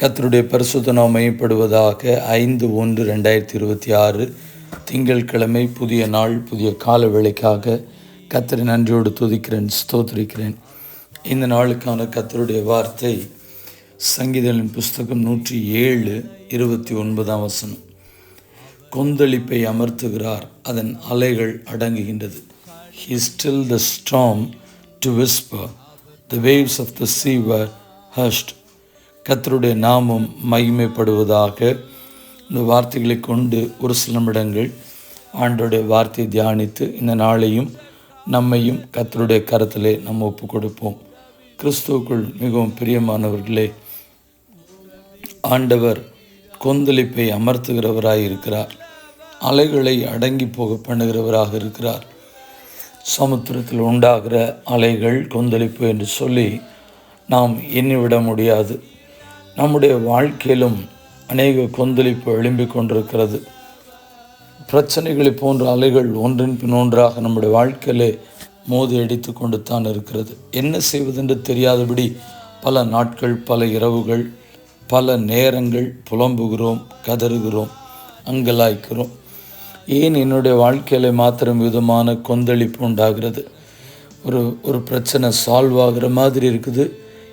கத்தருடைய பரிசுத்த நாம் மையப்படுவதாக ஐந்து ஒன்று ரெண்டாயிரத்தி இருபத்தி ஆறு திங்கட்கிழமை புதிய நாள் புதிய கால வேலைக்காக கத்தரை நன்றியோடு துதிக்கிறேன் ஸ்தோத்திரிக்கிறேன். இந்த நாளுக்கான கத்தருடைய வார்த்தை சங்கீதலின் புஸ்தகம் நூற்றி ஏழு இருபத்தி ஒன்பதாம் வசனம். கொந்தளிப்பை அமர்த்துகிறார் அதன் அலைகள் அடங்குகின்றது. He still the storm to whisper the waves of the sea were கத்தருடைய நாமம் மகிமைப்படுவதாக இந்த வார்த்தைகளை கொண்டு ஒரு சில நிமிடங்கள் ஆண்டோடைய வார்த்தையை தியானித்து இந்த நாளையும் நம்மையும் கத்தருடைய கரத்திலே நம்ம ஒப்பு கொடுப்போம். கிறிஸ்துவுக்குள் மிகவும் பிரியமானவர்களே ஆண்டவர் கொந்தளிப்பை அமர்த்துகிறவராய் இருக்கிறார். அலைகளை அடங்கி போக பண்ணுகிறவராக இருக்கிறார். சமுத்திரத்தில் உண்டாகிற அலைகள் கொந்தளிப்பு என்று சொல்லி நாம் எண்ணிவிட முடியாது. நம்முடைய வாழ்க்கையிலும் அநேக கொந்தளிப்பு எழும்பிக் கொண்டிருக்கிறது. பிரச்சனைகளை போன்ற அலைகள் ஒன்றின் பின் ஒன்றாக நம்முடைய வாழ்க்கையிலே மோதி அடித்து கொண்டு தான் இருக்கிறது. என்ன செய்வதென்று தெரியாதபடி பல நாட்கள் பல இரவுகள் பல நேரங்கள் புலம்புகிறோம் கதறுகிறோம் அங்கலாய்க்கிறோம். ஏன் என்னுடைய வாழ்க்கையில் மாத்திரம் விதமான கொந்தளிப்பு உண்டாகிறது? ஒரு ஒரு பிரச்சனை சால்வ் ஆகிற மாதிரி இருக்குது.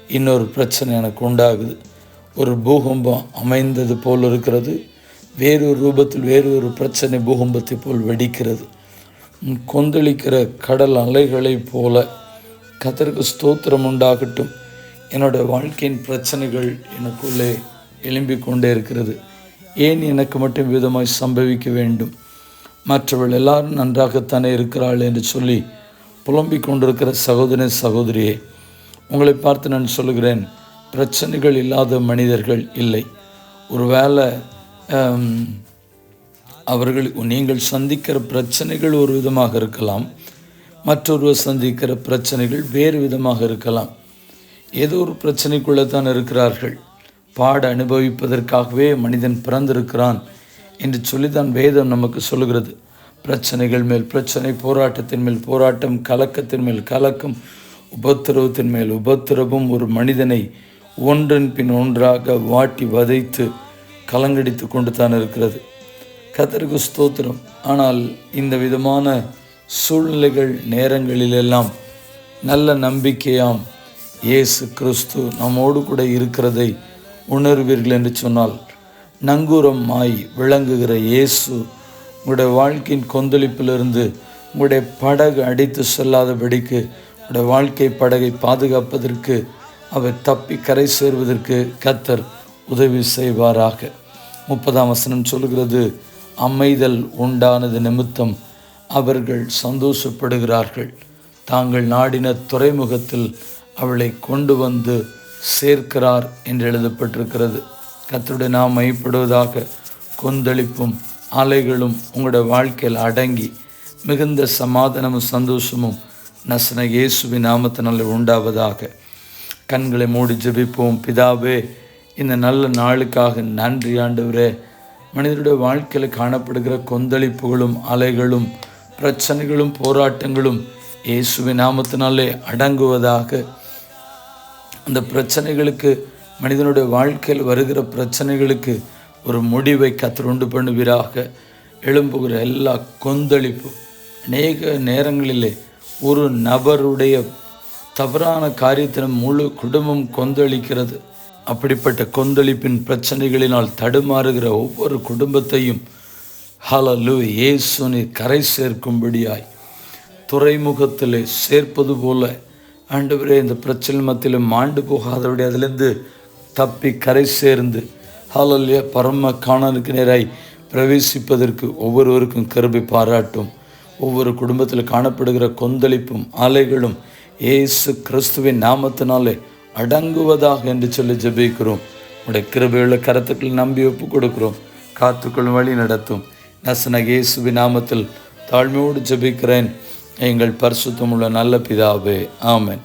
இன்னொரு பிரச்சனை எனக்கு உண்டாகுது. ஒரு பூகம்பம் அமைந்தது போல் இருக்கிறது. வேறொரு ரூபத்தில் வேறு ஒரு பிரச்சனை பூகம்பத்தை போல் வெடிக்கிறது. கொந்தளிக்கிற கடல் அலைகளைப் போல கத்தருக்கு ஸ்தோத்திரம் உண்டாகட்டும். என்னோட வாழ்க்கையின் பிரச்சனைகள் எனக்குள்ளே எழும்பிக் கொண்டே இருக்கிறது. ஏன் எனக்கு மட்டும் விதமாய் சம்பவிக்க வேண்டும்? மற்றவள் எல்லாரும் நன்றாகத்தானே இருக்கிறாள் என்று சொல்லி புலம்பிக் கொண்டிருக்கிற சகோதரன் சகோதரியே உங்களை பார்த்து நான் சொல்லுகிறேன். பிரச்சனைகள் இல்லாத மனிதர்கள் இல்லை. ஒருவேளை அவர்கள் நீங்கள் சந்திக்கிற பிரச்சனைகள் ஒரு விதமாக இருக்கலாம். மற்றொருவர் சந்திக்கிற பிரச்சனைகள் வேறு விதமாக இருக்கலாம். ஏதோ ஒரு பிரச்சனைக்குள்ளே தான் இருக்கிறார்கள். பாட அனுபவிப்பதற்காகவே மனிதன் பிறந்திருக்கிறான் என்று சொல்லி தான் வேதம் நமக்கு சொல்லுகிறது. பிரச்சனைகள் மேல் பிரச்சனை போராட்டத்தின் மேல் போராட்டம் கலக்கத்தின் மேல் கலக்கம் உபத்திரவத்தின் மேல் உபத்திரவம் ஒரு மனிதனை ஒன்றன் பின் ஒன்றாக வாட்டி வதைத்து கலங்கடித்து கொண்டு தான் இருக்கிறது. கத்தருக்கு ஸ்தோத்திரம். ஆனால் இந்த விதமான சூழ்நிலைகள் நேரங்களிலெல்லாம் நல்ல நம்பிக்கையாம் இயேசு கிறிஸ்து நம்மோடு கூட இருக்கிறதை உணர்வீர்கள் என்று சொன்னால் நங்கூரம் மாய் விளங்குகிற இயேசு உங்களுடைய வாழ்க்கையின் கொந்தளிப்பிலிருந்து உங்களுடைய படகு அடித்து செல்லாதபடிக்கு உங்களுடைய வாழ்க்கை படகை பாதுகாப்பதற்கு அவர் தப்பி கரை சேர்வதற்கு கத்தர் உதவி செய்வாராக. முப்பதாம் வசனம் சொல்கிறது அமைதல் உண்டானது நிமித்தம் அவர்கள் சந்தோஷப்படுகிறார்கள். தாங்கள் நாடின துறைமுகத்தில் அவளை கொண்டு வந்து சேர்க்கிறார் என்று எழுதப்பட்டிருக்கிறது. கத்தருடைய நாம் மைப்படுவதாக கொந்தளிப்பும் அலைகளும் உங்களோட வாழ்க்கையில் அடங்கி மிகுந்த சமாதானமும் சந்தோஷமும் நசன இயேசுவின் நாமத்தினால் உண்டாவதாக. கண்களை மூடி ஜெபிப்போம். பிதாவே இந்த நல்ல நாளுக்காக நன்றி ஆண்டவரே. மனிதனுடைய வாழ்க்கையில் காணப்படுகிற கொந்தளிப்புகளும் அலைகளும் பிரச்சனைகளும் போராட்டங்களும் இயேசுவி நாமத்தினாலே அடங்குவதாக. அந்த பிரச்சனைகளுக்கு மனிதனுடைய வாழ்க்கையில் வருகிற பிரச்சனைகளுக்கு ஒரு முடிவை கத்திரொண்டு பண்ணுவீராக. எழும்புகிற எல்லா கொந்தளிப்பு அநேக நேரங்களிலே ஒரு நபருடைய தவறான காரியத்தினம் முழு குடும்பம் கொந்தளிக்கிறது. அப்படிப்பட்ட கொந்தளிப்பின் பிரச்சனைகளினால் தடுமாறுகிற ஒவ்வொரு குடும்பத்தையும் ஹலலு ஏசுனி கரை சேர்க்கும்படியாய் துறைமுகத்தில் சேர்ப்பது போல. ஆண்டவரே இந்த பிரச்சனை மத்தியிலும் மாண்டு போகாதபடி அதிலிருந்து தப்பி கரை சேர்ந்து ஹாலல்ய பரம காணலுக்கு நேராய் பிரவேசிப்பதற்கு ஒவ்வொருவருக்கும் கருபை பாராட்டும். ஒவ்வொரு குடும்பத்தில் காணப்படுகிற கொந்தளிப்பும் அலைகளும் ஏசு கிறிஸ்துவின் நாமத்தினாலே அடங்குவதாக என்று சொல்லி ஜபிக்கிறோம். உடைய கிருபையுள்ள கரத்துக்கள் நம்பி ஒப்பு கொடுக்கிறோம். காத்துக்கள் வழி நடத்தும். நசன இயேசுவின் நாமத்தில் தாழ்மையோடு ஜபிக்கிறேன். எங்கள் பரிசுத்தமுள்ள நல்ல பிதாவே ஆமன்.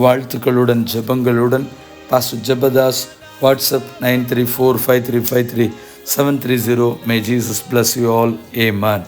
வாழ்த்துக்களுடன் ஜெபங்களுடன் பாசு ஜபதாஸ் WhatsApp nine three four five three five three seven three zero may Jesus bless you all amen